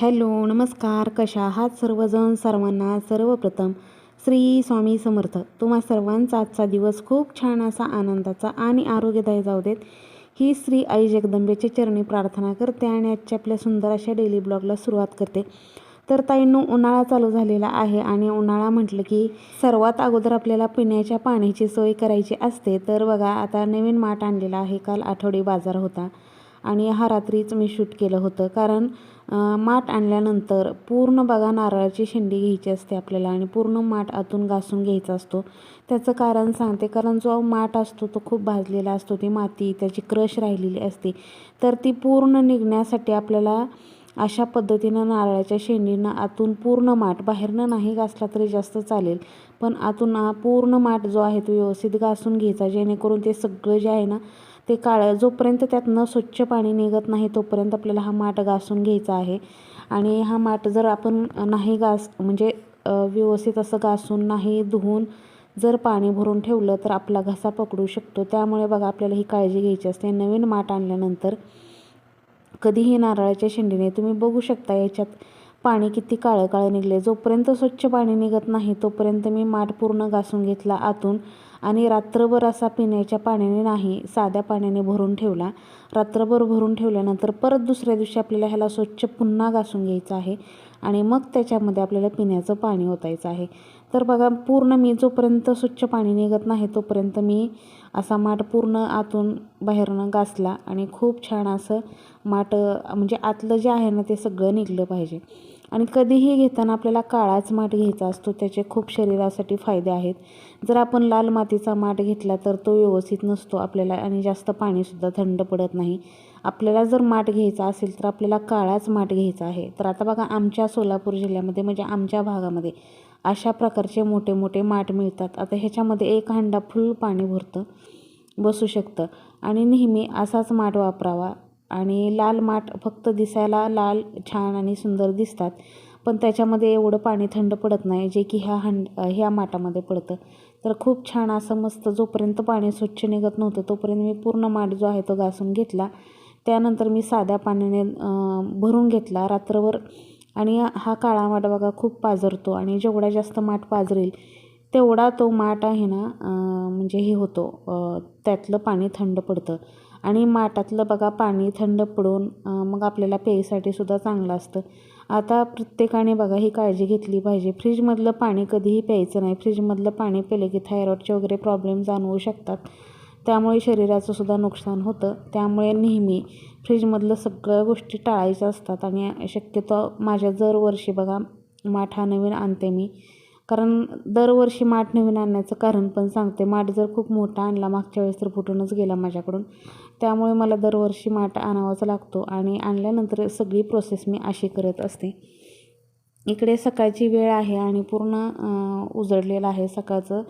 Hello नमस्कार. कशा आहात सर्वजण? सर्वांना सर्वप्रथम श्री स्वामी समर्थ. तुम्हा सर्वांचा आजचा दिवस खूप छान असा आनंदाचा आणि आरोग्यदायी जाऊ देत. ही श्री आई जगदंबेची चरणी प्रार्थना करते आणि आजच्या आपल्या सुंदर अशा डेली ब्लॉगला सुरुवात करते. तर ताईंनो उन्हाळा चालू झालेला आहे आणि उन्हाळा म्हटलं की सर्वात अगोदर आपल्याला पिण्याच्या पाण्याची सोय करायची असते. तर बघा आता नवीन माठ आणलेला आहे. काल आठवडी बाजार होता आणि हा रात्रीच मी शूट केलं होतं. कारण माठ आणल्यानंतर पूर्ण बघा नारळाची शेंडी घ्यायची असते आपल्याला आणि पूर्ण माठ आतून घासून घ्यायचा असतो. त्याचं कारण सांगते कारण जो माठ असतो तो खूप भाजलेला असतो ती माती त्याची क्रश राहिलेली असते. तर ती पूर्ण निघण्यासाठी आपल्याला अशा पद्धतीनं नारळाच्या शेंडीनं आतून पूर्ण माठ बाहेरनं नाही घासला तरी जास्त चालेल पण आतून पूर्ण माठ जो आहे तो व्यवस्थित घासून घ्यायचा जेणेकरून ते सगळं जे आहे ना ते काळं जोपर्यंत त्यातनं स्वच्छ पाणी निघत नाही तोपर्यंत आपल्याला हा माठ घासून घ्यायचा आहे. आणि हा माठ जर आपण नाही घास म्हणजे व्यवस्थित असं घासून नाही धुवून जर पाणी भरून ठेवलं तर आपला घसा पकडू शकतो. त्यामुळे बघा आपल्याला ही काळजी घ्यायची असते. नवीन माठ आणल्यानंतर कधीही नारळाच्या शेंडीने तुम्ही बघू शकता याच्यात पाणी किती काळं काळं निघले जोपर्यंत स्वच्छ पाणी निघत नाही तोपर्यंत मी माठ पूर्ण घासून घेतला आतून. आणि रात्रभर असा पिण्याच्या पाण्याने नाही साध्या पाण्याने भरून ठेवला. रात्रभर भरून ठेवल्यानंतर परत दुसऱ्या दिवशी आपल्याला ह्याला स्वच्छ पुन्हा घासून घ्यायचं आहे आणि मग त्याच्यामध्ये आपल्याला पिण्याचं पाणी ओतायचं आहे. तर बघा पूर्ण मी जोपर्यंत स्वच्छ पाणी निघत नाही तोपर्यंत मी असा माठ पूर्ण आतून बाहेरनं घासला आणि खूप छान असं माठ म्हणजे आतलं जे आहे ना ते सगळं निघलं पाहिजे. आणि कधीही घेताना आपल्याला काळाच माठ घ्यायचा असतो त्याचे खूप शरीरासाठी फायदे आहेत. जर आपण लाल मातीचा माठ घेतला तर तो व्यवस्थित नसतो आपल्याला आणि जास्त पाणीसुद्धा थंड पडत नाही. आपल्याला जर माठ घ्यायचा असेल तर आपल्याला काळाच माठ घ्यायचा आहे. तर आता बघा आमच्या सोलापूर जिल्ह्यामध्ये म्हणजे आमच्या भागामध्ये अशा प्रकारचे मोठे मोठे माठ मिळतात. आता ह्याच्यामध्ये एक हंडा फुल पाणी भरतं बसू शकतं. आणि नेहमी असाच माठ वापरावा. आणि लाल माठ फक्त दिसायला लाल छान आणि सुंदर दिसतात. पण त्याच्यामध्ये एवढं पाणी थंड पडत नाही जे की ह्या हंड ह्या माठामध्ये पडतं. तर खूप छान असं मस्त जोपर्यंत पाणी स्वच्छ निघत नव्हतं तोपर्यंत मी पूर्ण माठ जो आहे तो घासून घेतला. त्यानंतर मी साध्या पाण्याने भरून घेतला रात्रभर. आणि हा काळा माठ बघा खूप पाजरतो आणि जेवढा जास्त माठ पाजरेल तेवढा तो माठ आहे ना म्हणजे हे होतो त्यातलं पाणी थंड पडतं. आणि माठातलं बघा पाणी थंड पडून मग आपल्याला प्यायसाठी सुद्धा चांगलं असतं. आता प्रत्येकाने बघा ही काळजी घेतली पाहिजे. फ्रीजमधलं पाणी कधीही प्यायचं नाही. फ्रीजमधलं पाणी पिलं की थायरॉईडचे वगैरे प्रॉब्लेम जाणवू शकतात. त्यामुळे शरीराचं सुद्धा नुकसान होतं. त्यामुळे नेहमी फ्रीजमधलं सगळ्या गोष्टी टाळायच्या असतात आणि शक्यतो माझ्या दरवर्षी बघा माठ हा नवीन आणते मी. कारण दरवर्षी माठ नवीन आणण्याचं कारण पण सांगते. माठ जर खूप मोठा आणला मागच्या वेळेस तर फुटूनच गेला माझ्याकडून. त्यामुळे मला दरवर्षी माठ आणावाच लागतो आणि आणल्यानंतर सगळी प्रोसेस मी अशी करत असते. इकडे सकाळची वेळ आहे आणि पूर्ण उजडलेलं उजळलेलं आहे सकाळचं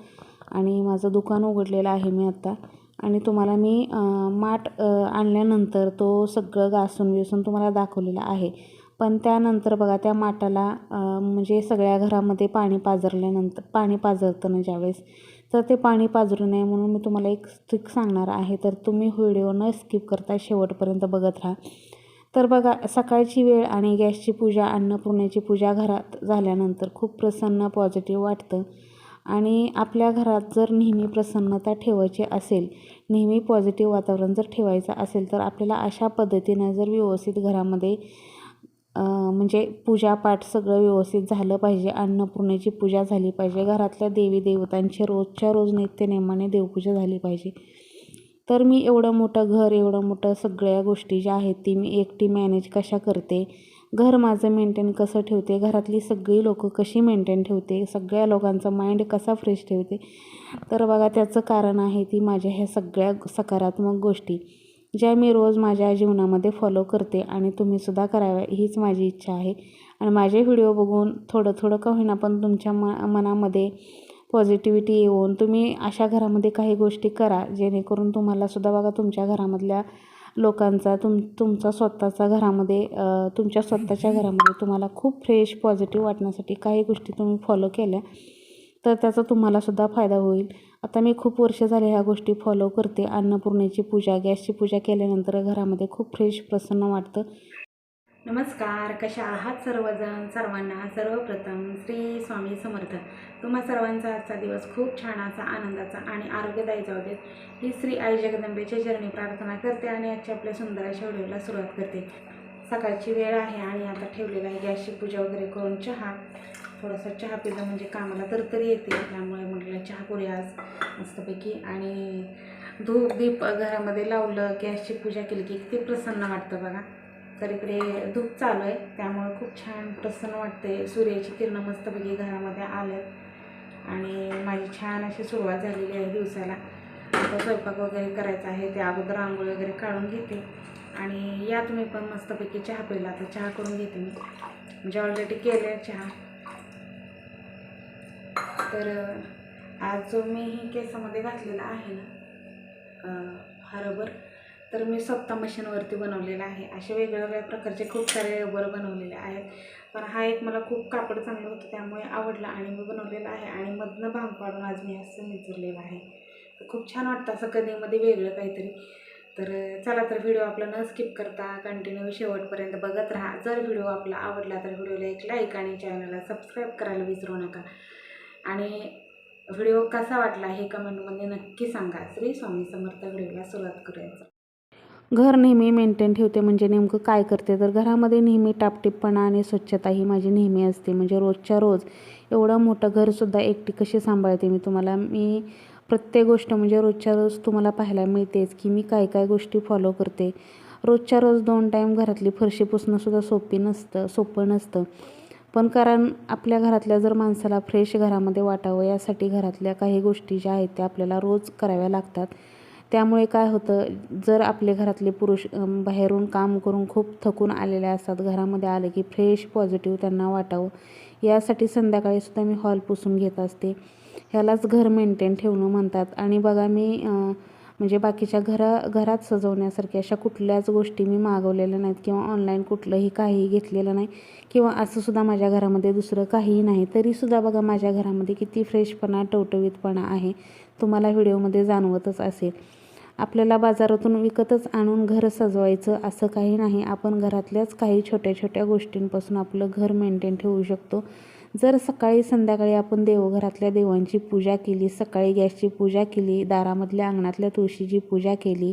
आणि माझं दुकान उघडलेलं आहे मी आत्ता आणि तुम्हाला मी माठ आणल्यानंतर तो सगळं घासून विसून तुम्हाला दाखवलेलं आहे. पण त्यानंतर बघा त्या माठाला म्हणजे सगळ्या घरामध्ये पाणी पाझरल्यानंतर पाणी पाझरतं ना ज्यावेळेस तर ते पाणी पाजरू नये म्हणून मी तुम्हाला एक ट्रिक सांगणार आहे. तर तुम्ही व्हिडिओ न स्किप करता शेवटपर्यंत बघत राहा. तर बघा सकाळची वेळ आणि गॅसची पूजा अन्नपूर्णेची पूजा घरात झाल्यानंतर खूप प्रसन्न पॉझिटिव्ह वाटतं. आणि आपल्या घरात जर नेहमी प्रसन्नता ठेवायची असेल नेहमी पॉझिटिव्ह वातावरण जर ठेवायचं असेल तर आपल्याला अशा पद्धतीनं जर व्यवस्थित घरामध्ये म्हणजे पूजापाठ सगळं व्यवस्थित झालं पाहिजे. अन्नपूर्णेची पूजा झाली पाहिजे. घरातल्या देवी देवतांची रोजच्या रोज नित्यनेमाने देवपूजा झाली पाहिजे. तर मी एवढं मोठं घर एवढं मोठं सगळ्या गोष्टी ज्या आहेत ती मी एकटी मॅनेज कशा करते? घर माझं मेंटेन कसं ठेवते? घरातली सगळी लोकं कशी मेंटेन ठेवते? सगळ्या लोकांचा माइंड कसा फ्रेश ठेवते? तर बघा त्याचं कारण आहे ती माझ्या ह्या सगळ्या सकारात्मक गोष्टी. ज्या मी रोज माझ्या जीवनामध्ये फॉलो करते आणि तुम्हीसुद्धा कराव्या हीच माझी इच्छा आहे. आणि माझे व्हिडिओ बघून थोडं थोडं का होईना पण तुमच्या म मनामध्ये पॉझिटिव्हिटी येऊन तुम्ही अशा घरामध्ये काही गोष्टी करा जेणेकरून तुम्हालासुद्धा बघा तुमच्या घरामधल्या लोकांचा तुम तुमचा स्वतःचा घरामध्ये तुमच्या स्वतःच्या घरामध्ये तुम्हाला खूप फ्रेश पॉझिटिव्ह वाटण्यासाठी काही गोष्टी तुम्ही फॉलो केल्या तर त्याचा तुम्हालासुद्धा फायदा होईल. आता मी खूप वर्ष झाले ह्या गोष्टी फॉलो करते. अन्नपूर्णेची पूजा गॅसची पूजा केल्यानंतर घरामध्ये खूप फ्रेश प्रसन्न वाटतं. नमस्कार कशा आहात सर्वजण? सर्वांना सर्वप्रथम श्री स्वामी समर्थ. तुम्हा सर्वांचा आजचा दिवस खूप छान असा आनंदाचा आणि आरोग्यदायी जाऊ देत. ही श्री आई जगदंबेच्या चरणी प्रार्थना करते आणि आजच्या आपल्या सुंदर अशा व्हिडिओला सुरुवात करते. सकाळची वेळ आहे आणि आता ठेवलेला आहे गॅसची पूजा वगैरे करून चहा. थोडासा चहा पिला म्हणजे कामाला तरतरी येते. त्यामुळे म्हटलं चहा करूया आज मस्तपैकी. आणि धूप दीप घरामध्ये लावलं गॅसची पूजा केली की किती प्रसन्न वाटतं बघा. तर इकडे धूप चालू आहे. त्यामुळे खूप छान प्रसन्न वाटते सूर्याची किरणं मस्तपैकी घरामध्ये आल्यात. आणि माझी छान अशी सुरुवात झालेली आहे दिवसाला. आता स्वयंपाक वगैरे करायचा आहे. त्या अगोदर आंघोळ वगैरे काढून घेते. आणि या तुम्ही पण मस्तपैकी चहा पिला. तर चहा करून घेते मी. म्हणजे ऑलरेडी केले चहा. तर आज जो मी ही केसामध्ये घातलेला आहे ना हा रबर तर मी स्वतः मशीनवरती बनवलेला आहे. असे वेगवेगळ्या प्रकारचे खूप सारे रबर बनवलेले आहेत. पण हा एक मला खूप कापड चांगलं होतं त्यामुळे आवडला आणि मी बनवलेला आहे आणि मधनं भांग पाडून आज मी असं निचरलेलं आहे. खूप छान वाटतं असं कधीमध्ये वेगळं काहीतरी. तर चला तर व्हिडिओ आपला न स्किप करता कंटिन्यू शेवटपर्यंत बघत राहा. जर व्हिडिओ आपला आवडला तर व्हिडिओला एक लाईक आणि चॅनलला सबस्क्राईब करायला विसरू नका. आणि व्हिडिओ कसा वाटला हे कमेंटमध्ये नक्की सांगा. श्री स्वामी समर्थ व्हिडिओला सुरुवात करूया घर नेहमी मेंटेन ठेवते म्हणजे नेमकं काय करते? तर घरामध्ये नेहमी टापटीपणा आणि स्वच्छता ही माझी नेहमी असते. म्हणजे रोजच्या रोज एवढं मोठं घरसुद्धा एकटी कशी सांभाळते मी तुम्हाला? मी प्रत्येक गोष्ट म्हणजे रोजच्या रोज तुम्हाला पाहायला मिळतेच की मी काय काय गोष्टी फॉलो करते. रोजच्या रोज दोन टाईम घरातली फरशी पुसणंसुद्धा सोपी नसतं सोपं नसतं. पण कारण आपल्या घरातल्या जर माणसाला फ्रेश घरामध्ये वाटावं यासाठी घरातल्या काही गोष्टी ज्या आहेत त्या आपल्याला रोज कराव्या लागतात. त्यामुळे काय होतं जर आपले घरातले पुरुष बाहेरून काम करून खूप थकून आलेले असतात घरामध्ये आले की फ्रेश पॉझिटिव्ह त्यांना वाटावं यासाठी संध्याकाळी सुद्धा मी हॉल पुसून घेत असते. ह्यालाच घर मेंटेन ठेवणं म्हणतात. आणि बघा मी म्हणजे बाकीच्या घरा घरात सजवण्यासारख्या अशा कुठल्याच गोष्टी मी मागवलेल्या नाहीत किंवा ऑनलाईन कुठलंही काहीही घेतलेलं नाही. किंवा असंसुद्धा माझ्या घरामध्ये दुसरं काहीही नाही. तरीसुद्धा बघा माझ्या घरामध्ये किती फ्रेशपणा टवटवीतपणा आहे. तुम्हाला व्हिडिओमध्ये जाणवतच असेल. आपल्याला बाजारातून विकतच आणून घर सजवायचं असं काही नाही. आपण घरातल्याच काही छोट्या छोट्या गोष्टींपासून आपलं घर मेंटेन ठेवू शकतो. जर सकाळी संध्याकाळी आपण देवघरातल्या देवांची पूजा केली सकाळी गॅसची पूजा केली दारामधल्या अंगणातल्या तुळशीची पूजा केली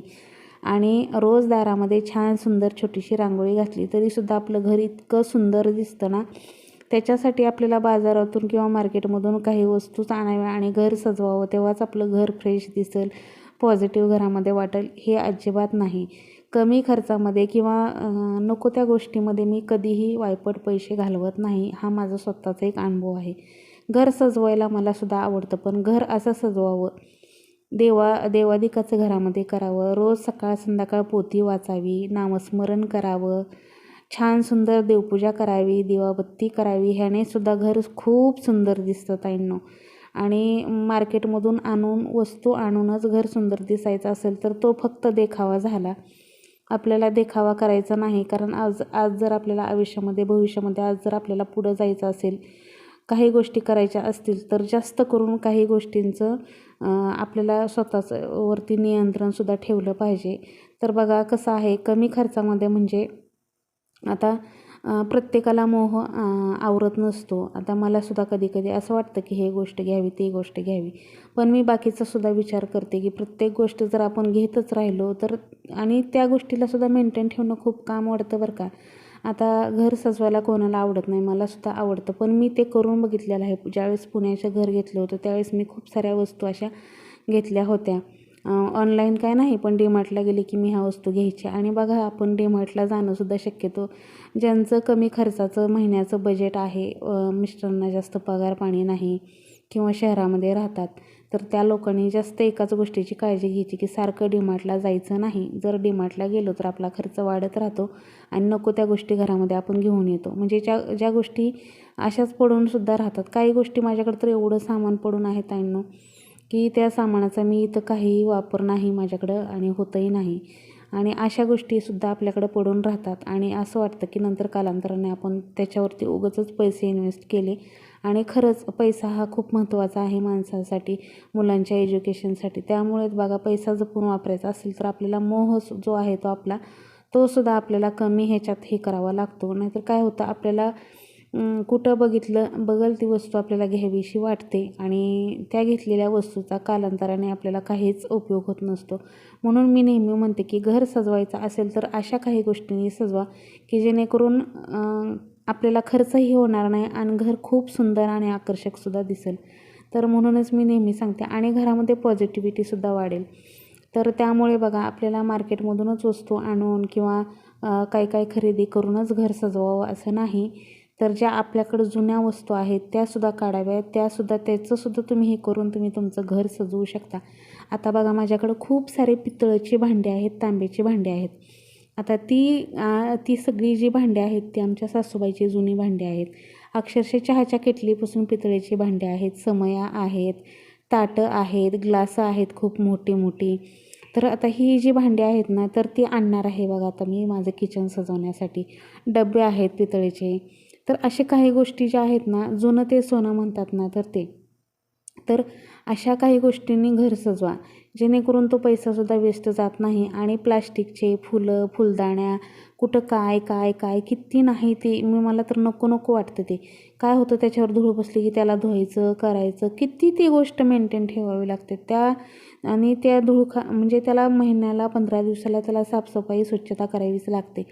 आणि रोज दारामध्ये छान सुंदर छोटीशी रांगोळी घातली तरीसुद्धा आपलं घर इतकं सुंदर दिसतं ना? त्याच्यासाठी आपल्याला बाजारातून किंवा मार्केटमधून काही वस्तूच आणाव्या आणि घर सजवावं तेव्हाच आपलं घर फ्रेश दिसेल पॉझिटिव्ह घरामध्ये वाटेल हे अजिबात नाही. कमी खर्चामध्ये किंवा नको त्या गोष्टीमध्ये मी कधीही वायपट पैसे घालवत नाही हा माझा स्वतःचा एक अनुभव आहे. घर सजवायला मलासुद्धा आवडतं पण घर असं सजवावं देवा देवादिकाचं घरामध्ये करावं रोज सकाळ संध्याकाळ पोती वाचावी नामस्मरण करावं छान सुंदर देवपूजा करावी दिवाबत्ती करावी ह्याने सुद्धा घर खूप सुंदर दिसतं ताईंनो. आणि मार्केटमधून आणून वस्तू आणूनच घर सुंदर दिसायचं असेल तर तो फक्त देखावा झाला. आपल्याला देखावा करायचा नाही. कारण आज आज जर आपल्याला आयुष्यामध्ये भविष्यामध्ये आज जर आपल्याला पुढं जायचं असेल काही गोष्टी करायच्या असतील तर जास्त करून काही गोष्टींचं आपल्याला स्वतःच वरती नियंत्रणसुद्धा ठेवलं पाहिजे. तर बघा कसं आहे कमी खर्चामध्ये म्हणजे आता प्रत्येकाला मोह आवरत नसतो. आता मलासुद्धा कधी कधी असं वाटतं की हे गोष्ट घ्यावी ती गोष्ट घ्यावी. पण मी बाकीचा सुद्धा विचार करते की प्रत्येक गोष्ट जर आपण घेतच राहिलो तर आणि त्या गोष्टीला सुद्धा मेंटेन ठेवणं खूप काम वाटतं बरं का. आता घर सजवायला कोणाला आवडत नाही मला सुद्धा आवडतं. पण मी ते करून बघितलेलं आहे. ज्यावेळेस पुण्याचं घर घेतलं होतं त्यावेळेस मी खूप साऱ्या वस्तू अशा घेतल्या होत्या. ऑनलाईन काय नाही पण डीमार्टला गेले की मी ह्या वस्तू घ्यायच्या आणि बघा आपण डीमार्टला जाणंसुद्धा शक्यतो. ज्यांचं कमी खर्चाचं महिन्याचं बजेट आहे मिस्टरांना जास्त पगार पाणी नाही किंवा शहरामध्ये राहतात तर त्या लोकांनी जास्त एकाच गोष्टीची काळजी घ्यायची की सारखं डीमार्टला जायचं नाही. जर डीमार्टला गेलो तर आपला खर्च वाढत राहतो आणि नको त्या गोष्टी घरामध्ये आपण घेऊन येतो. म्हणजे ज्या ज्या गोष्टी अशाच पडूनसुद्धा राहतात. काही गोष्टी माझ्याकडे तर एवढं सामान पडून आहे ताईंनो. की त्या सामानाचा मी इथं काहीही वापर नाही माझ्याकडं आणि होतही नाही. आणि अशा गोष्टीसुद्धा आपल्याकडं पडून राहतात आणि असं वाटतं की नंतर कालांतराने आपण त्याच्यावरती उगाचच पैसे इन्व्हेस्ट केले. आणि खरंच पैसा हा खूप महत्त्वाचा आहे माणसासाठी मुलांच्या एज्युकेशनसाठी त्यामुळेच बघा पैसा जपून वापरायचा असेल तर आपल्याला मोह जो आहे तो आपला तोसुद्धा आपल्याला कमी ह्याच्यात हे करावा लागतो. नाहीतर काय होतं आपल्याला कुठं बघितलं बघल ती वस्तू आपल्याला घ्यावीशी वाटते आणि त्या घेतलेल्या वस्तूचा कालांतराने आपल्याला काहीच उपयोग होत नसतो. म्हणून मी नेहमी म्हणते की घर सजवायचं असेल तर अशा काही गोष्टींनी सजवा की जेणेकरून आपल्याला खर्चही होणार नाही आणि घर खूप सुंदर आणि आकर्षकसुद्धा दिसेल. तर म्हणूनच मी नेहमी सांगते आणि घरामध्ये पॉझिटिव्हिटीसुद्धा वाढेल. तर त्यामुळे बघा आपल्याला मार्केटमधूनच वस्तू आणून किंवा काही काही खरेदी करूनच घर सजवावं असं नाही. तर ज्या आपल्याकडं जुन्या वस्तू आहेत त्यासुद्धा काढाव्यात. त्यासुद्धा त्याचंसुद्धा तुम्ही हे करून तुम्ही तुमचं घर सजवू शकता. आता बघा माझ्याकडं खूप सारे पितळची भांडी आहेत तांब्याची भांडी आहेत. आता ती ती सगळी जी भांडी आहेत ती आमच्या सासूबाईची जुनी भांडी आहेत. अक्षरशः चहाच्या केटलीपासून पितळेची भांडी आहेत समया आहेत ताटं आहेत ग्लासं आहेत खूप मोठी मोठी. तर आता ही जी भांडी आहेत ना तर ती आणणार आहे बघा आता मी माझं किचन सजवण्यासाठी. डबे आहेत पितळेचे. तर असे काही गोष्टी ज्या आहेत ना जुनं ते सोनं म्हणतात ना तर ते. तर अशा काही गोष्टींनी घर सजवा. जेणेकरून तो पैसासुद्धा वेस्ट जात नाही आणि प्लास्टिकचे फुलं फुलदाण्या कुठं काय काय काय किती नाही ते मी मला तर नको नको वाटतं ते. काय होतं त्याच्यावर धूळ बसली की त्याला धुवायचं करायचं किती ती गोष्ट मेंटेन ठेवावी लागते. त्या आणि त्या धूळ खा म्हणजे त्याला महिन्याला पंधरा दिवसाला त्याला साफसफाई स्वच्छता करावीच लागते.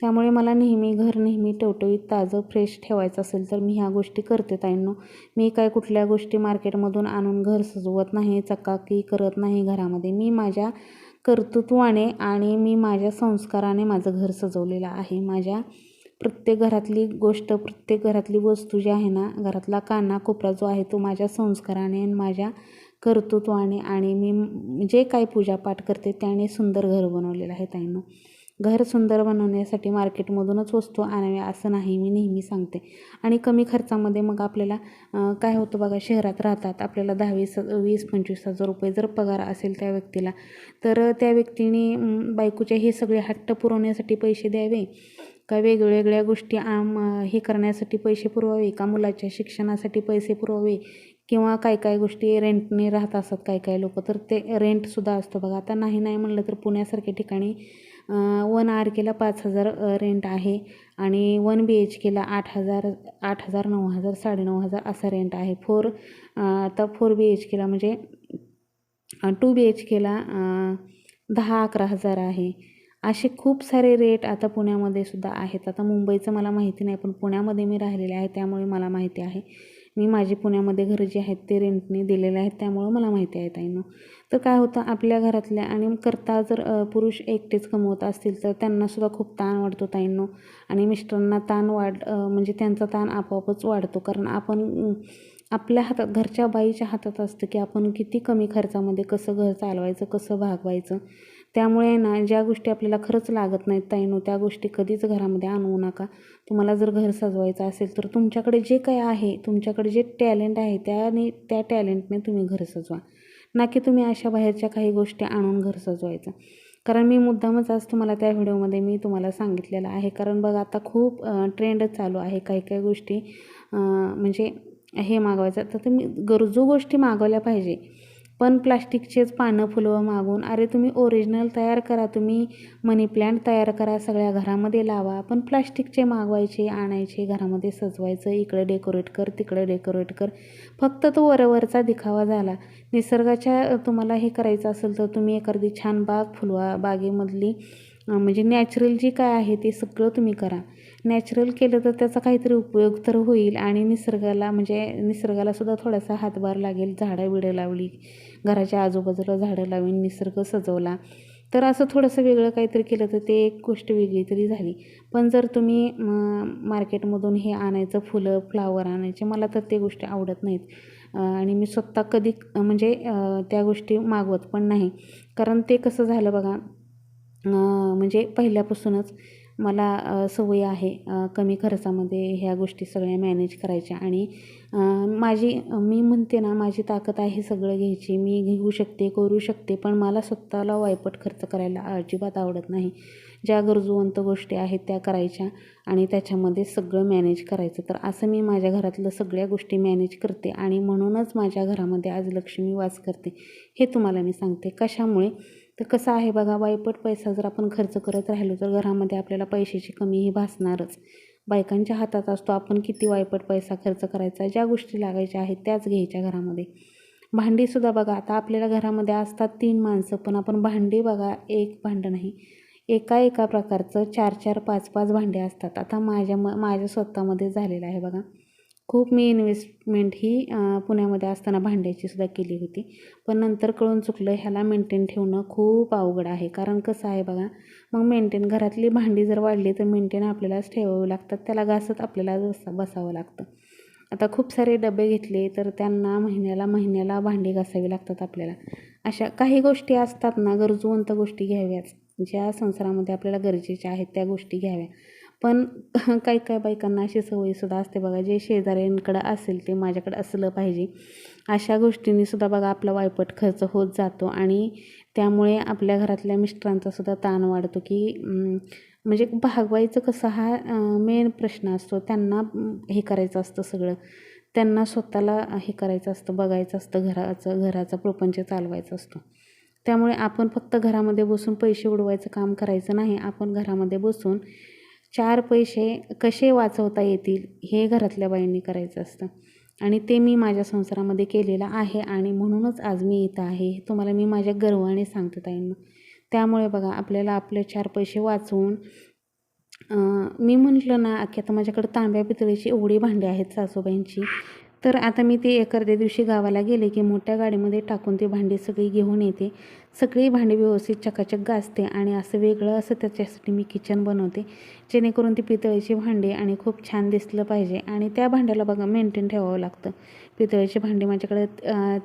त्यामुळे मला नेहमी घर नेहमी टवटवीत ताजं फ्रेश ठेवायचं असेल तर मी ह्या गोष्टी करते ताईंनो. मी काय कुठल्या गोष्टी मार्केटमधून आणून घर सजवत नाही चकाकी करत नाही घरामध्ये. मी माझ्या कर्तृत्वाने आणि मी माझ्या संस्काराने माझं घर सजवलेलं आहे. माझ्या प्रत्येक घरातली गोष्ट प्रत्येक घरातली वस्तू जी आहे ना घरातला काना कोपरा जो आहे तो माझ्या संस्काराने आणि माझ्या कर्तृत्वाने आणि मी जे काही पूजापाठ करते त्याने सुंदर घर बनवलेलं आहे ताईंनो. घर सुंदर बनवण्यासाठी मार्केटमधूनच वस्तू आणाव्या असं नाही मी नेहमी सांगते. आणि कमी खर्चामध्ये मग आपल्याला काय होतं बघा शहरात राहतात आपल्याला दहावीस वीस वीस पंचवीस हजार रुपये जर पगार असेल त्या व्यक्तीला तर त्या व्यक्तीने बायकोचे हे सगळे हट्ट पुरवण्यासाठी पैसे द्यावे? का वेगवेगळ्या गोष्टी आम हे करण्यासाठी पैसे पुरवावे? का मुलाच्या शिक्षणासाठी पैसे पुरवावे? किंवा काय काय गोष्टी रेंटने राहत असतात काय काय लोक तर ते रेंटसुद्धा असतो बघा. आता नाही नाही म्हणलं तर पुण्यासारख्या ठिकाणी वन आर केला पाच हजार रेंट आहे आणि वन बी एच केला आठ हजार आठ हजार नऊ हजार साडेनऊ हजार असा रेंट आहे. फोर आता फोर बी एच केला म्हणजे टू बी एच केला दहा अकरा हजार आहे. असे खूप सारे रेट आता पुण्यामध्ये सुद्धा आहेत. आता मुंबईचं मला माहिती नाही पण पुण्यामध्ये मी राहिलेले आहे त्यामुळे मला माहिती आहे. मी माझे पुण्यामध्ये घरं जे आहेत ते रेंटने दिलेले आहेत त्यामुळं मला माहिती आहे ताईंनो तर काय होतं आपल्या घरातल्या आणि करता जर पुरुष एकटेच कमवत असतील तर त्यांनासुद्धा खूप ताण वाढतो ताईंनो. आणि मिस्टरांना ताण वाढ म्हणजे त्यांचा ताण आपोआपच वाढतो. कारण आपण आपल्या हातात घरच्या बाईच्या हातात असतं की आपण किती कमी खर्चामध्ये कसं घर चालवायचं कसं भागवायचं. त्यामुळे ना ज्या गोष्टी आपल्याला खरंच लागत नाहीत ताईनो त्या गोष्टी कधीच घरामध्ये आणू नका. तुम्हाला जर घर सजवायचं असेल तर तुमच्याकडे जे काय आहे तुमच्याकडे जे टॅलेंट आहे त्याने त्या टॅलेंटने तुम्ही घर सजवा. ना की तुम्ही अशा बाहेरच्या काही गोष्टी आणून घर सजवायचं. कारण मी मुद्दामच आज तुम्हाला त्या व्हिडिओमध्ये मी तुम्हाला सांगितलेलं आहे. कारण बघा आता खूप ट्रेंड चालू आहे. काही काही गोष्टी म्हणजे हे मागवायचं. तर तुम्ही गरजू गोष्टी मागवल्या पाहिजे. पण प्लास्टिकचेच पानं फुलवं मागून अरे तुम्ही ओरिजिनल तयार करा तुम्ही मनी प्लॅन्ट तयार करा सगळ्या घरामध्ये लावा पण प्लास्टिकचे मागवायचे आणायचे घरामध्ये सजवायचं इकडे डेकोरेट कर तिकडे डेकोरेट कर. फक्त तो वरवरचा दिखावा झाला. निसर्गाच्या तुम्हाला हे करायचं असेल तर तुम्ही एखादी छान बाग फुलवा बागेमधली म्हणजे नॅचरल जी काय आहे ते सगळं तुम्ही करा. नॅचरल केलं तर त्याचा काहीतरी उपयोग तर होईल आणि निसर्गाला म्हणजे निसर्गालासुद्धा थोडासा हातभार लागेल झाडं बिडं लावली घराच्या आजूबाजूला झाडं लावून निसर्ग सजवला. तर असं थोडंसं वेगळं काहीतरी केलं तर ते एक गोष्ट वेगळी तरी झाली. पण जर तुम्ही मार्केटमधून हे आणायचं फुलं फ्लावर आणायचे मला तर ते गोष्टी आवडत नाहीत. आणि मी स्वतः कधी म्हणजे त्या गोष्टी मागवत पण नाही. कारण ते कसं झालं बघा म्हणजे पहिल्यापासूनच मला सवय आहे कमी खर्चामध्ये ह्या गोष्टी सगळ्या मॅनेज करायच्या. आणि माझी मी म्हणते ना माझी ताकद आहे सगळं घ्यायची. मी घेऊ शकते करू शकते पण मला स्वतःला वायपट खर्च करायला अजिबात आवडत नाही. ज्या गरजूवंत गोष्टी आहेत त्या करायच्या आणि त्याच्यामध्ये सगळं मॅनेज करायचं. तर असं मी माझ्या घरातलं सगळ्या गोष्टी मॅनेज करते आणि म्हणूनच माझ्या घरामध्ये आज लक्ष्मी वास करते. हे तुम्हाला मी सांगते. कशामुळे? तर कसं आहे बघा वायपट पैसा जर आपण खर्च करत राहिलो तर घरामध्ये आपल्याला पैशाची कमी ही भासणारच. बायकांच्या हातात असतो आपण किती वायपट पैसा खर्च करायचा ज्या गोष्टी लागायच्या आहेत त्याच घ्यायच्या घरामध्ये. भांडीसुद्धा बघा आता आपल्याला घरामध्ये असतात तीन माणसं पण आपण भांडी बघा एक भांडं नाही एका एका प्रकारचं चार चार पाच पाच भांडे असतात. आता माझ्या म माझ्या स्वतःमध्ये झालेलं आहे बघा. खूप मी इन्व्हेस्टमेंट ही पुण्यामध्ये असताना भांड्याची सुद्धा केली होती. पण नंतर कळून चुकलं ह्याला मेंटेन ठेवणं खूप अवघड आहे. कारण कसं आहे बघा मग मेंटेन घरातली भांडी जर वाढली तर मेंटेन आपल्यालाच ठेवावी लागतात त्याला घासत आपल्याला बसा बसावं लागतं. आता खूप सारे डबे घेतले तर त्यांना महिन्याला महिन्याला भांडी घासावी लागतात आपल्याला. अशा काही गोष्टी असतात ना गरजूवंत गोष्टी घ्याव्याच. ज्या संसारामध्ये आपल्याला गरजेच्या आहेत त्या गोष्टी घ्याव्या. पण काही काही बायकांना अशी सवयीसुद्धा असते बघा जे शेजाऱ्यांकडं असेल ते माझ्याकडं असलं पाहिजे. अशा गोष्टींनीसुद्धा बघा आपला वायपट खर्च होत जातो आणि त्यामुळे आपल्या घरातल्या मिस्टरांचासुद्धा ताण वाढतो की म्हणजे भागवायचं कसं हा मेन प्रश्न असतो. त्यांना हे करायचं असतं सगळं. त्यांना स्वतःला हे करायचं असतं बघायचं असतं घराचं घराचा प्रपंच चालवायचा असतो. त्यामुळे आपण फक्त घरामध्ये बसून पैसे उडवायचं काम करायचं नाही. आपण घरामध्ये बसून चार पैसे कसे वाचवता येतील हे घरातल्या बाईंनी करायचं असतं. आणि ते मी माझ्या संसारामध्ये केलेलं आहे आणि म्हणूनच आज मी इथं आहे हे तुम्हाला मी माझ्या गर्वाने सांगते ताईंना. त्यामुळे बघा आपल्याला आपले चार पैसे वाचवून मी म्हटलं ना की आता माझ्याकडं तांब्या पितळीची एवढी भांडी आहेत सासूबाईंची तर आता मी ते एखाद्या दिवशी गावाला गेले की मोठ्या गाडीमध्ये टाकून ती भांडी सगळी घेऊन येते. सगळी भांडी व्यवस्थित चकाचक गाजते आणि असं वेगळं असं त्याच्यासाठी मी किचन बनवते. जेणेकरून ती पितळेची भांडी आणि खूप छान दिसलं पाहिजे आणि त्या भांड्याला बघा मेंटेन ठेवावं लागतं. पितळेची भांडी माझ्याकडे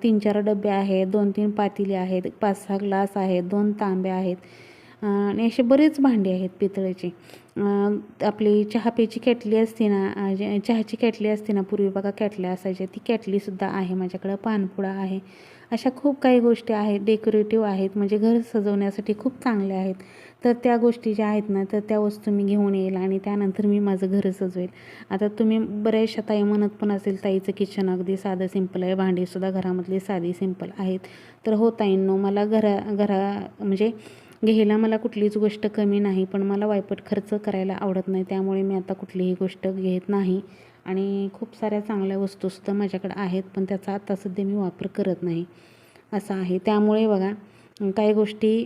तीन चार डबे आहेत दोन तीन पातेली आहेत पाच सहा ग्लास आहेत दोन तांबे आहेत. आणि असे बरेच भांडी आहेत पितळेचे. आपली चहा प्यायची असते ना चहाची कॅटली असते ना पूर्वी बघा कॅटल्या असायच्या ती कॅटलीसुद्धा आहे माझ्याकडं पानपुडा आहे. अशा खूप काही गोष्टी आहेत डेकोरेटिव्ह आहेत म्हणजे घर सजवण्यासाठी खूप चांगल्या आहेत. तर त्या गोष्टी ज्या आहेत ना तर त्या वस्तू मी घेऊन येईल आणि त्यानंतर मी माझं घर सजवेल. आता तुम्ही बऱ्याचशा ताई म्हणत पण असेल ताईचं किचन अगदी साधं सिंपल आहे भांडीसुद्धा घरामधली साधी सिंपल आहेत. तर हो ताईंनो मला घरा घरा म्हणजे घ्यायला मला कुठलीच गोष्ट कमी नाही पण मला वायपट खर्च करायला आवडत नाही त्यामुळे मी आता कुठलीही गोष्ट घेत नाही. आणि खूप साऱ्या चांगल्या वस्तूसुद्धा माझ्याकडे आहेत पण त्याचा आता सध्या मी वापर करत नाही. असं आहे. त्यामुळे बघा काही गोष्टी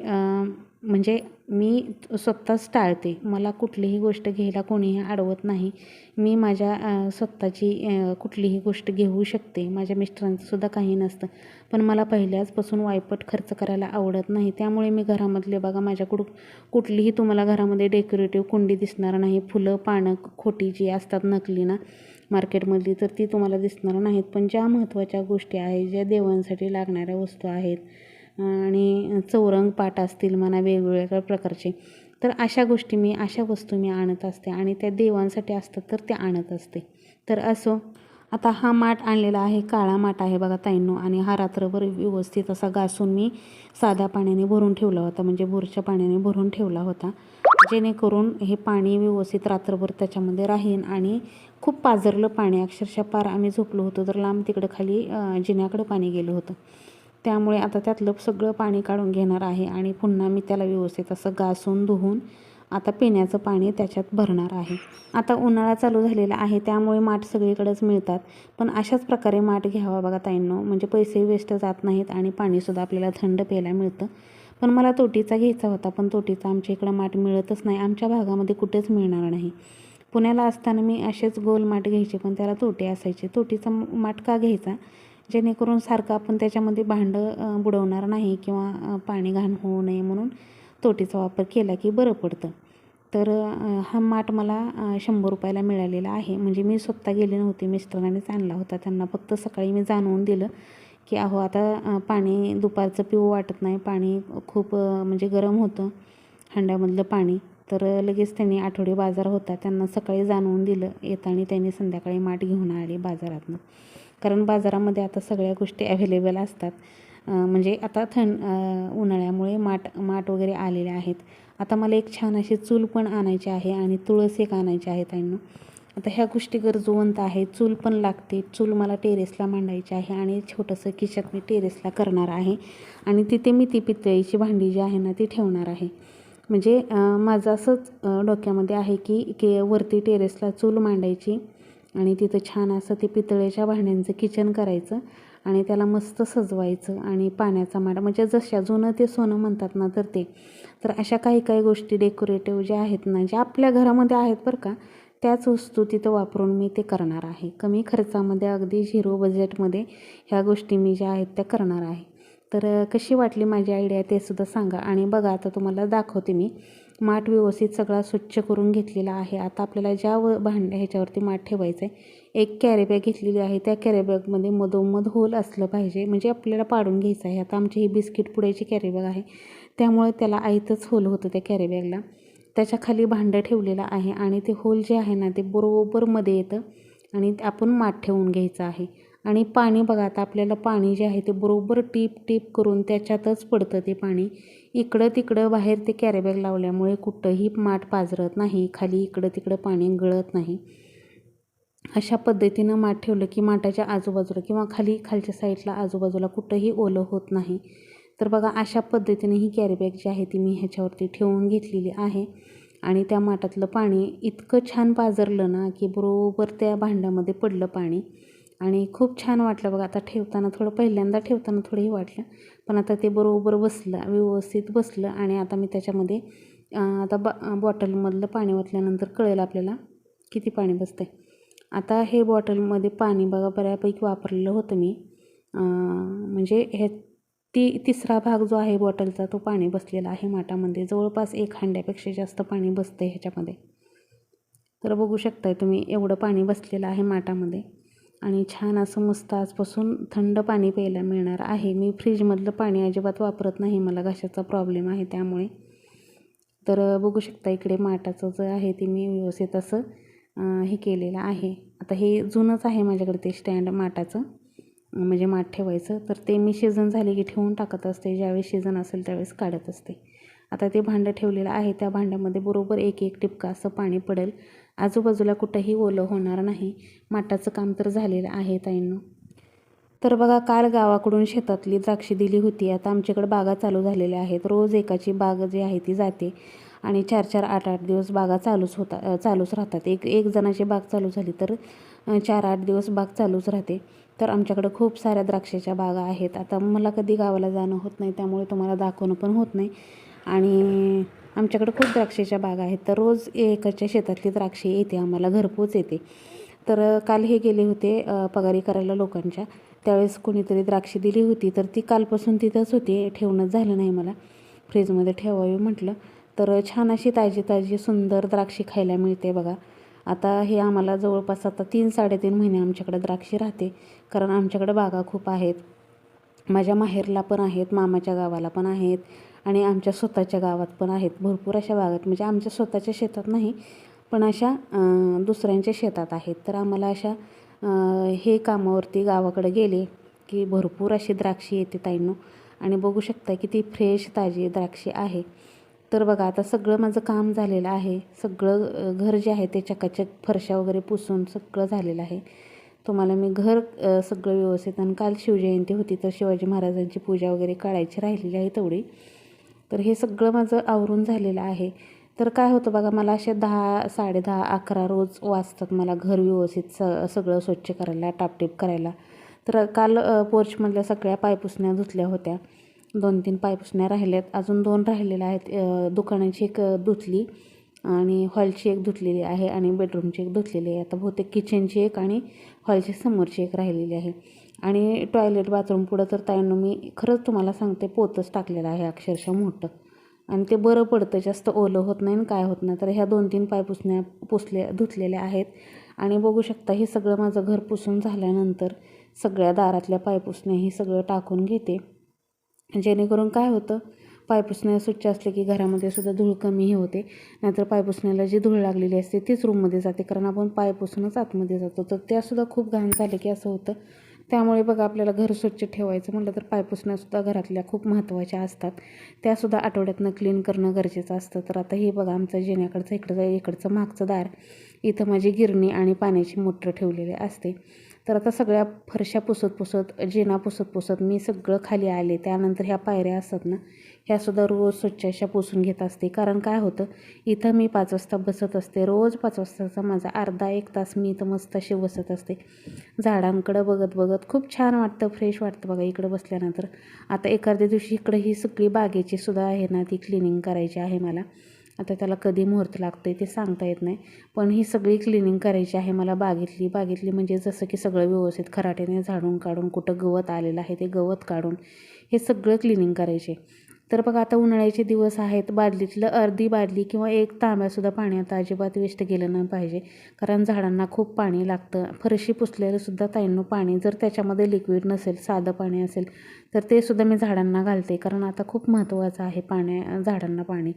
म्हणजे मी स्वतःच टाळते. मला कुठलीही गोष्ट घ्यायला कोणीही अडवत नाही. मी माझ्या स्वतःची कुठलीही गोष्ट घेऊ शकते. माझ्या मिस्टरांचंसुद्धा काही नसतं. पण मला पहिल्याचपासून वायपट खर्च करायला आवडत नाही. त्यामुळे मी घरामधले बघा माझ्याकडून कुठलीही तुम्हाला घरामध्ये डेकोरेटिव्ह कुंडी दिसणार नाही. फुलं पानं खोटी जी असतात नकली ना मार्केटमधली तर ती तुम्हाला दिसणार नाहीत. पण ज्या महत्त्वाच्या गोष्टी आहेत ज्या देवांसाठी लागणाऱ्या वस्तू आहेत आणि चौरंग पाट असतील म्हणा वेगवेगळ्या प्रकारचे. तर अशा गोष्टी मी अशा वस्तू मी आणत असते आणि त्या देवांसाठी असतात तर त्या आणत असते. तर असो आता हा माठ आणलेला आहे काळा माठ आहे बघा ताईंनो आणि हा रात्रभर व्यवस्थित असा घासून मी साध्या पाण्याने भरून ठेवला होता म्हणजे बोरच्या पाण्याने भरून ठेवला होता. जेणेकरून हे पाणी व्यवस्थित रात्रभर त्याच्यामध्ये राहीन आणि खूप पाझरलं पाणी अक्षरशः पार आम्ही झोपलो होतो तर लांब तिकडं खाली जिन्याकडं पाणी गेलं होतं. त्यामुळे आता त्यातलं सगळं पाणी काढून घेणार आहे आणि पुन्हा मी त्याला व्यवस्थित असं घासून धुवून आता पिण्याचं पाणी त्याच्यात भरणार आहे. आता उन्हाळा चालू झालेला आहे त्यामुळे माठ सगळीकडेच मिळतात. पण अशाच प्रकारे माठ घ्यावा बघा ताईंनो. म्हणजे पैसे वेस्ट जात नाहीत आणि पाणीसुद्धा आपल्याला थंड प्यायला मिळतं. पण मला तोटीचा घ्यायचा होता पण तोटीचा आमच्या इकडं माठ मिळतच नाही. आमच्या भागामध्ये कुठेच मिळणार नाही. पुण्याला असताना मी असेच गोल माठ घ्यायचे पण त्याला तोटे असायचे. तोटीचा माठ का घ्यायचा? जेणेकरून सारखं आपण त्याच्यामध्ये भांडं बुडवणार नाही किंवा पाणी घाण होऊ नये म्हणून तोटीचा वापर केला की बरं पडतं. तर हा माठ मला शंभर रुपयाला मिळालेला आहे. म्हणजे मी स्वतः गेले नव्हते मिस्टरांनीच आणला होता. त्यांना फक्त सकाळी मी जाणवून दिलं की अहो आता पाणी दुपारचं पिऊ वाटत नाही. पाणी खूप म्हणजे गरम होतं हंड्यामधलं पाणी. तर लगेच त्यांनी आठवडे बाजार होता. त्यांना सकाळी जाणवून दिलं येताना त्यांनी संध्याकाळी माठ घेऊन आले बाजारातनं. कारण बाजारामध्ये आता सगळ्या गोष्टी अव्हेलेबल असतात. म्हणजे आता थंड उन्हाळ्यामुळे माठ माठ वगैरे आलेले आहेत. आता मला एक छान अशी चूल पण आणायची आहे आणि तुळस एक आणायची आहे त्यांना आता ह्या गोष्टी गरजवंत आहे चूल पण लागते. चूल मला टेरेसला मांडायची आहे आणि छोटंसं किचन मी टेरेसला करणार आहे. आणि तिथे मी ती पितळीची भांडी जी आहे ना ती ठेवणार आहे. म्हणजे माझं असंच डोक्यामध्ये आहे की के वरती टेरेसला चूल मांडायची. आणि तिथं छान असं ते पितळेच्या भांड्यांचं किचन करायचं आणि त्याला मस्त सजवायचं आणि पाण्याचा माडा म्हणजे जशा जुनं ते सोनं म्हणतात ना तर ते. तर अशा काही काही गोष्टी डेकोरेटिव्ह ज्या आहेत ना ज्या आपल्या घरामध्ये आहेत बरं का त्याच वस्तू तिथं वापरून मी ते करणार आहे. कमी खर्चामध्ये अगदी झिरो बजेटमध्ये ह्या गोष्टी मी ज्या आहेत त्या करणार आहे. तर कशी वाटली माझी आयडिया ते सुद्धा सांगा आणि बघा आता तुम्हाला दाखवते मी. माठ व्यवस्थित सगळा स्वच्छ करून घेतलेला आहे. आता आपल्याला ज्या व भांड्या ह्याच्यावरती माठ ठेवायचं आहे एक कॅरीबॅग घेतलेली आहे. त्या कॅरीबॅगमध्ये मधोमध होल असलं पाहिजे म्हणजे आपल्याला पाडून घ्यायचं आहे. आता आमची ही बिस्किट पुड्याची कॅरीबॅग आहे. त्यामुळे त्याला आईतच होल होतं त्या कॅरीबॅगला त्याच्याखाली त्याच्याखाली भांडं ठेवलेलं आहे आणि ते होल जे आहे ना ते बरोबर मध्ये येतं आणि आपण माठ ठेवून घ्यायचं आहे. आणि पाणी बघा आता आपल्याला पाणी जे आहे ते बरोबर टीप टीप करून त्याच्यातच पडतं ते पाणी. इकडं तिकडं बाहेर ते कॅरीबॅग लावल्यामुळे कुठंही माठ पाजरत नाही खाली इकडं तिकडं पाणी गळत नाही. अशा पद्धतीनं माठ ठेवलं की माठाच्या आजूबाजूला किंवा खाली खालच्या साईडला आजूबाजूला कुठंही ओलं होत नाही. तर बघा अशा पद्धतीने ही कॅरीबॅग जी आहे ती मी ह्याच्यावरती ठेवून घेतलेली आहे. आणि त्या माठातलं पाणी इतकं छान पाजरलं ना की बरोबर त्या भांड्यामध्ये पडलं पाणी. आणि खूप छान वाटलं बघा. आता ठेवताना थोडं पहिल्यांदा ठेवताना थोडंही वाटलं. पण आता ते बरोबर बसलं व्यवस्थित बसलं आणि आता मी त्याच्यामध्ये आता बा बॉटलमधलं पाणी ओतल्यानंतर कळेल आपल्याला किती पाणी बसतं आहे आता हे बॉटलमध्ये पाणी बघा बऱ्यापैकी वापरलेलं होतं मी. म्हणजे हे ती तिसरा भाग जो आहे बॉटलचा तो पाणी बसलेला आहे माठामध्ये. जवळपास एक हांड्यापेक्षा जास्त पाणी बसतं आहे ह्याच्यामध्ये. तर बघू शकताय तुम्ही एवढं पाणी बसलेलं आहे माठामध्ये. आणि छान असं मस्त आजपासून थंड पाणी प्यायला मिळणार आहे. मी फ्रीजमधलं पाणी अजिबात वापरत नाही. मला घशाचा प्रॉब्लेम आहे त्यामुळे. तर बघू शकता इकडे माठाचं जे आहे ते मी व्यवस्थित असं हे केलेलं आहे. आता हे जुनंच आहे माझ्याकडे ते स्टँड माठाचं म्हणजे माठ ठेवायचं. तर ते मी शिजन झाले की ठेवून टाकत असते. ज्यावेळेस शिजन असेल त्यावेळेस काढत असते. आता ते भांडं ठेवलेलं आहे. त्या भांड्यामध्ये बरोबर एक एक टिपका असं पाणी पडेल. आजूबाजूला कुठंही ओलं होणार नाही. माठाचं काम तर झालेलं आहे ताईंनो. तर बघा काल गावाकडून शेतातली द्राक्षे दिली होती. आता आमच्याकडे बागा चालू झालेल्या आहेत. रोज एकाची बाग जी आहे ती जाते आणि चार चार आठ आठ दिवस बागा चालूच होता चालूच राहतात. एक एक जणाची बाग चालू झाली तर चार आठ दिवस बाग चालूच राहते. तर आमच्याकडं खूप साऱ्या द्राक्षाच्या बागा आहेत. आता मला कधी गावाला जाणं होत नाही त्यामुळे तुम्हाला दाखवणं पण होत नाही. आणि आमच्याकडं खूप द्राक्षेच्या बागा आहेत. तर रोज एकाच्या शेतातली द्राक्षे येते आम्हाला घरपोच येते. तर काल हे गेले होते पगारी करायला लोकांच्या. त्यावेळेस कोणीतरी द्राक्षे दिली होती तर ती कालपासून तिथंच होती ठेवणंच झालं नाही मला. फ्रीजमध्ये ठेवावी म्हटलं. तर छान अशी ताजी ताजी सुंदर द्राक्षे खायला मिळते बघा. आता हे आम्हाला जवळपास आता तीन साडेतीन महिने आमच्याकडे द्राक्षे राहते. कारण आमच्याकडे बागा खूप आहेत. माझ्या माहेरला पण आहेत मामाच्या गावाला पण आहेत आणि आमच्या स्वतःच्या गावात पण आहेत. भरपूर अशा बागात म्हणजे आमच्या स्वतःच्या शेतात नाही पण अशा दुसऱ्यांच्या शेतात आहेत. तर आम्हाला अशा हे कामावरती गावाकडे गेले की भरपूर अशी द्राक्षे येते ताईंनो. आणि बघू शकता की ती फ्रेश ताजी द्राक्षे आहे. तर बघा आता सगळं माझं काम झालेलं आहे. सगळं घर जे आहे ते चकाचक फरशा वगैरे पुसून सगळं झालेलं आहे. तुम्हाला मी घर सगळं व्यवस्थित आणि काल शिवजयंती होती तर शिवाजी महाराजांची पूजा वगैरे काढायची राहिलेली आहे तेवढी. तर हे सगळं माझं आवरून झालेलं आहे. तर काय होतं बघा मला असे दहा साडेदहा अकरा रोज वाजतात मला घर व्यवस्थित स सगळं स्वच्छ करायला टापटीप करायला. तर काल पोर्चमधल्या सगळ्या पायपुसण्या धुतल्या होत्या. दोन तीन पायपुसण्या राहिल्यात. अजून दोन राहिलेल्या आहेत. दुकानाची एक धुतली. आणि हॉलची एक धुतलेली आहे आणि बेडरूमची एक धुतलेली आहे. आता बहुतेक किचनची एक आणि हॉलची समोरची एक राहिलेली आहे. आणि टॉयलेट बाथरूम पुढं तर ताईंनो मी खरंच तुम्हाला सांगते पोतच टाकलेलं आहे अक्षरशः मोठं. आणि ते बरं पडतं जास्त ओलं होत नाही आणि काय होत नाही. तर ह्या दोन तीन पाय पुसण्या पुसले धुतलेल्या आहेत. आणि बघू शकता हे सगळं माझं घर पुसून झाल्यानंतर सगळ्या दारातल्या पायपुसण्या हे सगळं टाकून घेते. जेणेकरून काय होतं पायपुसण्या स्वच्छ असले की घरामध्ये सुद्धा धूळ कमी होते. नाहीतर पायपुसण्याला जी धूळ लागलेली असते तीच रूममध्ये जाते. कारण आपण पाय पुसूनच आतमध्ये जातो. तर त्यासुद्धा खूप घाण झाले की असं होतं. त्यामुळे बघा आपल्याला घर स्वच्छ ठेवायचं म्हटलं तर पायपुसण्यासुद्धा घरातल्या खूप महत्त्वाच्या असतात. त्यासुद्धा आठवड्यातनं क्लीन करणं गरजेचं असतं. तर आता हे बघा आमचं जेण्याकडचं इकडचं इकडचं मागचं दार. इथं माझी गिरणी आणि पाण्याची मोटर ठेवलेली असते. तर आता सगळ्या फरशा पुसत पुसत जेना पुसत पुसत मी सगळं खाली आले. त्यानंतर ह्या पायऱ्या असतात ना ह्यासुद्धा रोज स्वच्छ अशा पुसून घेत असते. कारण काय होतं? इथं मी पाच वाजता बसत असते. रोज पाच वाजताचा माझा अर्धा एक तास मी इथं मस्त अशी बसत असते. झाडांकडं बघत बघत खूप छान वाटतं फ्रेश वाटतं बघा इकडं बसल्यानंतर. आता एखाद्या दिवशी इकडं ही सगळी बागेची सुद्धा आहे ना ती क्लिनिंग करायची आहे मला. आता त्याला कधी मुहूर्त लागतं आहे ते सांगता येत नाही. पण ही सगळी क्लिनिंग करायची आहे मला बागेतली. बागेतली म्हणजे जसं की सगळं व्यवस्थित खराट्याने झाडून काढून कुठं गवत आलेलं आहे ते गवत काढून हे सगळं क्लिनिंग करायचे. तर बघा आता उन्हाळ्याचे दिवस आहेत. बादलीतलं अर्धी बादली किंवा एक तांब्यासुद्धा पाण्यात अजिबात वेस्ट गेलं नाही पाहिजे. कारण झाडांना खूप पाणी लागतं. फरशी पुसलेलंसुद्धा ताईंनो पाणी जर त्याच्यामध्ये लिक्विड नसेल साधं पाणी असेल तर ते सुद्धा मी झाडांना घालते. कारण आता खूप महत्त्वाचं आहे पाण्या झाडांना पाणी.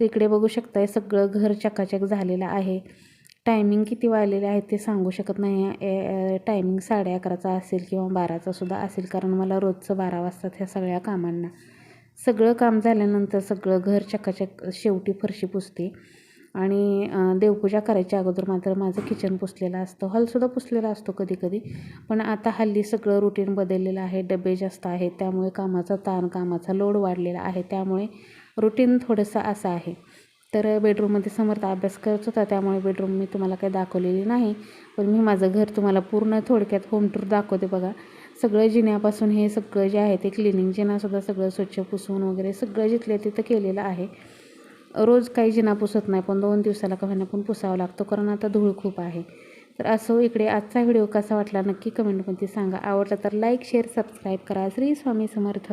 तर इकडे बघू शकताय सगळं घर चकाचक झालेलं आहे. टायमिंग किती वाजलेले आहेत ते सांगू शकत नाही. टायमिंग साडे अकराचा असेल किंवा बाराचा सुद्धा असेल. कारण मला रोजचं बारा वाजतात ह्या सगळ्या कामांना. सगळं काम झाल्यानंतर सगळं घर चकाचक शेवटी फरशी पुसते. आणि देवपूजा करायच्या अगोदर मात्र माझं किचन पुसलेलं असतं. हॉलसुद्धा पुसलेला असतो कधी कधी पण आता हल्ली सगळं रुटीन बदललेलं आहे. डबे जास्त आहेत. त्यामुळे कामाचा ताण कामाचा लोड वाढलेला आहे. त्यामुळे रुटीन थोडंसं असं आहे. तर बेडरूममध्ये समर्थ अभ्यास करत होता. त्यामुळे बेडरूम मी तुम्हाला काही दाखवलेली नाही. पण मी माझं घर तुम्हाला पूर्ण थोडक्यात होम टूर दाखवते बघा. सगळं जिन्यापासून हे सगळं जे आहे ते क्लिनिंग जिनासुद्धा सगळं स्वच्छ पुसून वगैरे सगळं जिथल्या तिथं केलेलं आहे. रोज काही जिना पुसत नाही पण दोन दिवसाला का पण पुसावं लागतो. कारण आता धूळ खूप आहे. तर असो इकडे आजचा व्हिडिओ कसा वाटला नक्की कमेंटमध्ये सांगा. आवडला तर लाईक शेअर सबस्क्राईब करा. श्री स्वामी समर्थ.